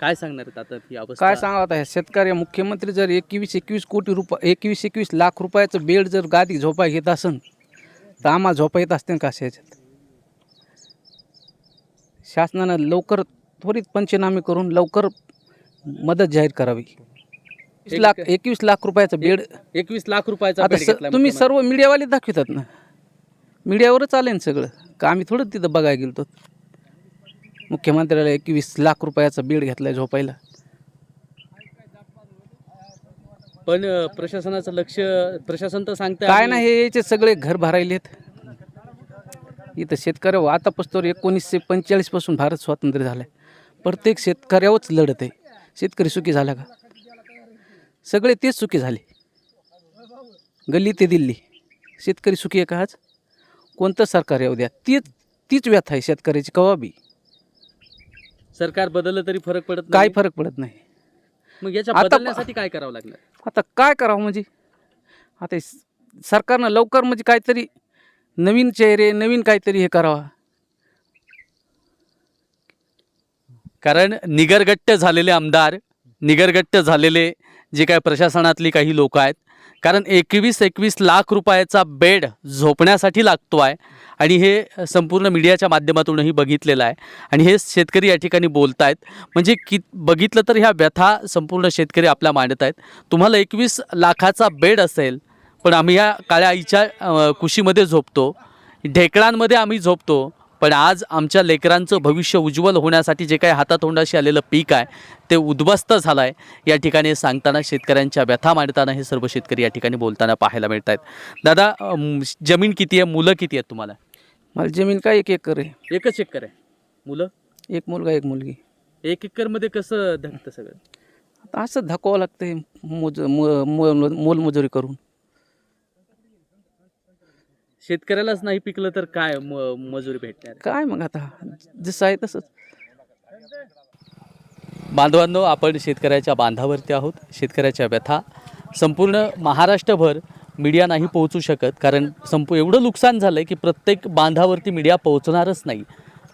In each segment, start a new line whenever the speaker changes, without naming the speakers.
काय सांगणार आता ही अवस्था?
काय सांगा आता? ह्या शेतकरी मुख्यमंत्री जर एकवीस एकवीस कोटी रुपये एकवीस एकवीस लाख रुपयाचं बेड जर गादी झोपा घेत असन तर आम्हाला झोपा येत असते का ह्याच्यात शासनानं लवकर त्वरित पंचनामे करून लवकर मदत जाहीर करावी. लाख एकवीस लाख रुपयाचं बेड
एकवीस लाख रुपयाचा
आता
बेड
स- तुम्ही. सर्व मीडियावाले दाखवतात ना. मीडियावरच आले ना सगळं. का आम्ही थोडं तिथं बघायला गेलो मुख्यमंत्र्याला एकवीस लाख रुपयाचा बेड घेतलाय झोपायला.
पण अं, प्रशासनाचं लक्ष प्रशासन तर सांगतंय
काय नाही हे याचे सगळे घर भरायलेत इथं शेतकरी आता पस्तोर एकोणीसशे पंचेचाळीसपासून भारत स्वातंत्र्य झालं आहे प्रत्येक शेतकऱ्यावरच लढत आहे. शेतकरी सुखी झाला का? सगळे तेच सुखी झाले. गल्ली ते दिल्ली. शेतकरी सुखी आहे का आज? कोणतं सरकार येऊ द्या? तीच तीच व्यथा आहे शेतकऱ्याची कवा बी.
सरकार बदललं तरी फरक पडत
काय
नाही
फरक पडत नाही.
मग याच्या
आता-
बदलण्यासाठी काय करावं लागणार?
आता काय करावं म्हणजे? आता हे स- सरकारनं लवकर म्हणजे काहीतरी नवीन चेहरे नवीन काहीतरी हे करावा.
कारण निगरगट्ट झालेले आमदार निगरगट्ट झालेले जे काय प्रशासनातली काही लोक आहेत कारण एकवीस एकवीस लाख रुपयाचा बेड झोपण्यासाठी लागतो आहे. आणि हे संपूर्ण मीडियाच्या माध्यमातूनही बघितलेलं आहे. आणि हे शेतकरी या ठिकाणी बोलत आहेत म्हणजे कि बघितलं तर ह्या व्यथा संपूर्ण शेतकरी आपल्या मांडत आहेत. तुम्हाला एकवीस लाखाचा बेड असेल पण आम्ही या काळ्या आईच्या कुशीमध्ये झोपतो. ढेकळांमध्ये आम्ही झोपतो. पण आज आमच्या लेकरांचं भविष्य उज्ज्वल होण्यासाठी जे काही हातातोंडाशी आलेलं पीक आहे ते उद्ध्वस्त झालं आहे या ठिकाणी सांगताना शेतकऱ्यांच्या व्यथा मांडताना हे सर्व शेतकरी या ठिकाणी बोलताना पाहायला मिळत आहेत दादा जमीन किती आहे? मुलं किती आहेत तुम्हाला?
मला जमीन काय एक एकर आहे.
एकच एकर आहे. मुलं?
एक मुलगा एक मुलगी.
एक एकरमध्ये कसं धकतं सगळं?
आता असं धकावं लागतंय मोज मोलमजुरी करून.
शेतकऱ्यालाच नाही पिकलं तर काय म- मजुरी भेटणार?
काय मग आता? जसं आहे तसंच.
बांधवांनो आपण शेतकऱ्याच्या बांधावरती आहोत शेतकऱ्याच्या व्यथा. संपूर्ण महाराष्ट्रभर मीडिया नाही पोहोचू शकत कारण संपू एवढं नुकसान झालं आहे की प्रत्येक बांधावरती मीडिया पोहोचणारच नाही.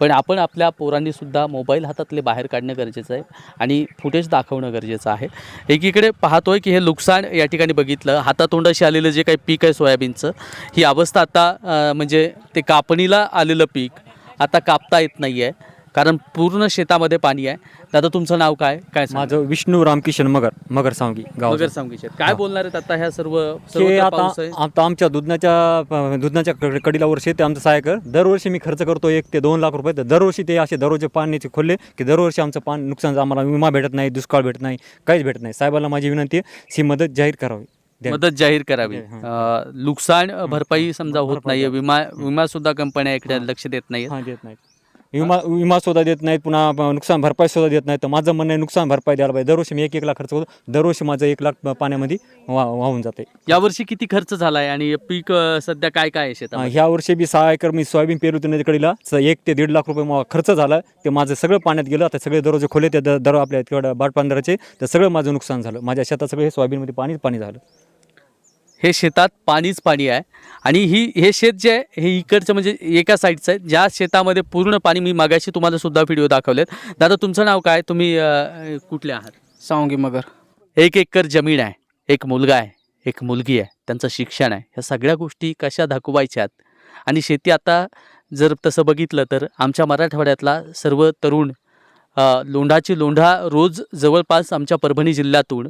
पण आपण आपल्या पोरांनी सुद्धा मोबाईल हातातले बाहेर काढणं गरजेचं आहे आणि फुटेज दाखवणं गरजेचं आहे. एकीकडे पाहतोय की हे नुकसान या ठिकाणी बघितलं. हातातोंडाशी आलेलं जे काही पीक आहे सोयाबीनचं ही अवस्था आता म्हणजे ते कापणीला आलेलं पीक आता कापता येत नाही आहे कारण पूर्ण शेतामध्ये पाणी आहे. दादा तुमचं नाव काय? काय?
माझं विष्णू रामकिशन मगर मगर सांगी गाव
मगर सांगीचे काय बोलणार आहेत आता ह्या सर्व
आता
पाऊस आहे?
आता आमच्या दुधनाच्या दुधनाच्या कडीला वर्षी ते आमचं सहाय्यकर दरवर्षी मी खर्च करतो एक ते दोन लाख रुपये. तर दरवर्षी ते असे दररोजचे पाण्याचे खोलले की दरवर्षी आमचं पान नुकसान आम्हाला विमा भेटत नाही दुष्काळ भेटत नाही काहीच भेटत नाही. साहेबांना माझी विनंती आहे ही मदत जाहीर करावी.
मदत जाहीर करावी. अं, नुकसान भरपाई समजा होत
भरपाई
नाहीये. विमा विमा सुद्धा कंपन्या इकडे. लक्ष देत नाहीत
हां देत नाहीत. विमा विमा सुद्धा देत नाहीत पुन्हा नुकसान भरपाई सुद्धा देत नाहीत. तर माझं म्हणणं आहे नुकसान भरपाई द्यायला पाहिजे. दरवर्षी मी एक एक लाख खर्च करतो. दरवर्षी माझं एक लाख पाण्यामध्ये वा वाहून जाते.
यावर्षी किती खर्च झालाय आणि पीक अं, सध्या काय काय आहे शेतात
ह्या वर्षी बी सहा एकर मी सोयाबीन पेरू होती नदीकडीला स- एक ते दीड लाख रुपये मला खर्च झाला. ते माझं सगळं पाण्यात गेलं. आता सगळे दररोज खोले ते दर आपल्या बाटपांढराचे तर सगळं माझं नुकसान झालं. माझ्या शेतात सगळं हे सोयाबीनमध्ये पाणीच पाणी झालं.
हे शेतात पाणीच पाणी आहे. आणि ही हे शेत जे आहे हे इकडचं म्हणजे एका साईडचं आहे. ज्या शेतामध्ये पूर्ण पाणी मी मागाशी तुम्हाला सुद्धा व्हिडिओ दाखवलेत. दादा तुमचं नाव काय? तुम्ही कुठले आहात?
सांगी मगर.
एक एकर जमीन आहे. एक मुलगा आहे. एक मुलगी आहे. त्यांचं शिक्षण आहे. ह्या सगळ्या गोष्टी कशा दाखवायच्यात? आणि शेती आता जर तसं बघितलं तर आमच्या मराठवाड्यातला सर्व तरुण लोंढाची लोंढा रोज जवळपास आमच्या परभणी जिल्ह्यातून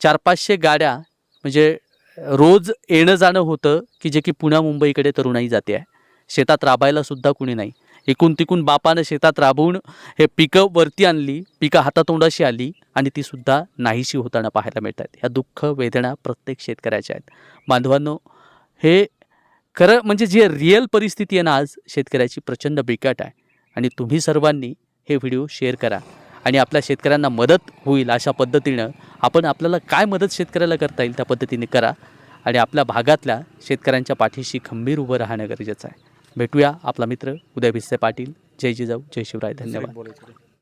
चार पाचशे गाड्या म्हणजे रोज येणं जाणं होतं की जे की पुण्या मुंबईकडे तरुणाई जाते आहे. शेतात राबायला सुद्धा कुणी नाही. एकूण तिकून बापानं शेतात राबवून हे पिकं वरती आणली पिकं हातातोंडाशी आली आणि ती सुद्धा नाहीशी होताना पाहायला मिळत आहेत. ह्या दुःख वेदना प्रत्येक शेतकऱ्याच्या आहेत. बांधवांनो हे खरं म्हणजे जी रिअल परिस्थिती आहे ना आज शेतकऱ्याची प्रचंड बिकट आहे. आणि तुम्ही सर्वांनी हे व्हिडिओ शेअर करा. आणि आपल्या शेतकऱ्यांना मदत होईल अशा पद्धतीनं आपण आपल्याला काय मदत शेतकऱ्याला करता येईल त्या पद्धतीने करा. आणि आपल्या भागातल्या शेतकऱ्यांच्या पाठीशी खंबीर उभं राहणं गरजेचं आहे. भेटूया आपला मित्र उदय भिस्से पाटील. जय जिजाऊ जय शिवराय. धन्यवाद.